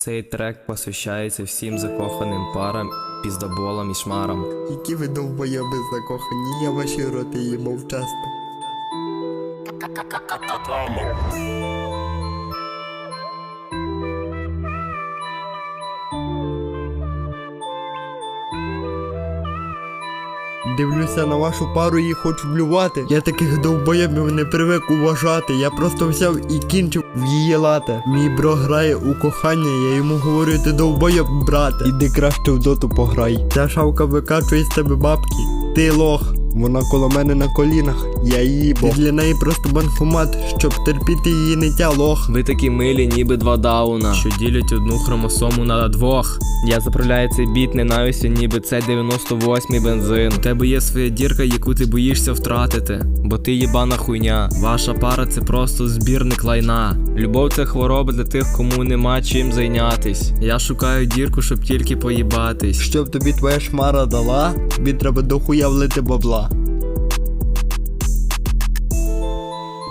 Цей трек посвящається всім закоханим парам, піздоболам і шмарам. Які ви довбойоби закохані, я ваші роти їбав часто. Дивлюся на вашу пару і хочу блювати. Я таких довбоєбів не привик уважати. Я просто взяв і кінчив в її лате. Мій бро грає у кохання, я йому говорю, ти довбоєб, брате. Іди краще в доту пограй. Ця шавка викачує з тебе бабки. Ти лох. Вона коло мене на колінах, я її бо. Ти для неї просто банкомат, щоб терпіти її ниття лох. Ви такі милі, ніби два дауна, що ділять одну хромосому на двох. Я заправляю цей біт, не наюся, ніби це 98-й бензин. У тебе є своя дірка, яку ти боїшся втратити, бо ти єбана хуйня. Ваша пара це просто збірник лайна. Любов це хвороба для тих, кому нема чим зайнятись. Я шукаю дірку, щоб тільки поїбатись. Щоб тобі твоя шмара дала, тобі треба дохуя влити бабла.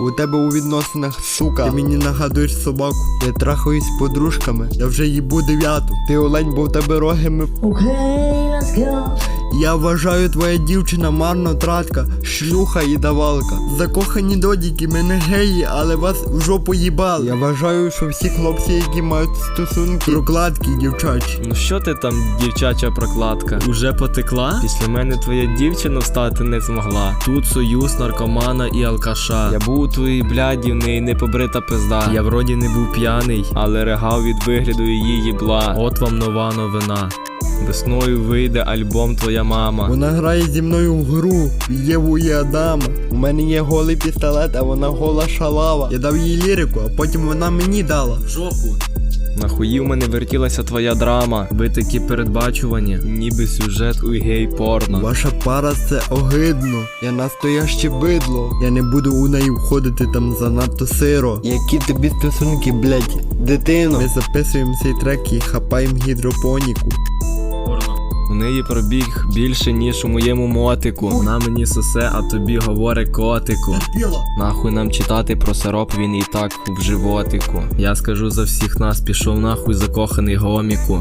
У тебе у відносинах сука, ти мені нагадуєш собаку. Я трахаюсь з подружками, я вже їбу дев'яту. Ти олень, бо в тебе роги ми. Okay, let's go. Я вважаю, твоя дівчина марнотратка, шлюха і давалка. Закохані додіки, ми не геї, але вас в жопу їбали. Я вважаю, що всі хлопці, які мають стосунки, прокладки дівчачі. Ну що ти там, дівчача прокладка? Уже потекла? Після мене твоя дівчина встати не змогла. Тут союз наркомана і алкаша. Я був у твоїй бляді, в неї не побрита пизда. Я вроді не був п'яний, але регав від вигляду її їбла. От вам нова новина. Весною вийде альбом Твоя мама. Вона грає зі мною в гру Єву і Адама. У мене є голий пістолет, а вона гола шалава. Я дав їй лірику, а потім вона мені дала. Жопу. Нахуї в мене вертілася твоя драма. Ви такі передбачувані, ніби сюжет у гей-порно. Ваша пара це огидно. Я настояще бидло. Я не буду у неї входити там занадто сиро. Які тобі стосунки, блять, дитино. Ми записуємо цей трек і хапаємо гідропоніку. Неї пробіг більше, ніж у моєму мотику. Вона мені сосе, а тобі говори котику. Нахуй нам читати про сироп, він і так в животику. Я скажу за всіх нас, пішов нахуй закоханий гоміку.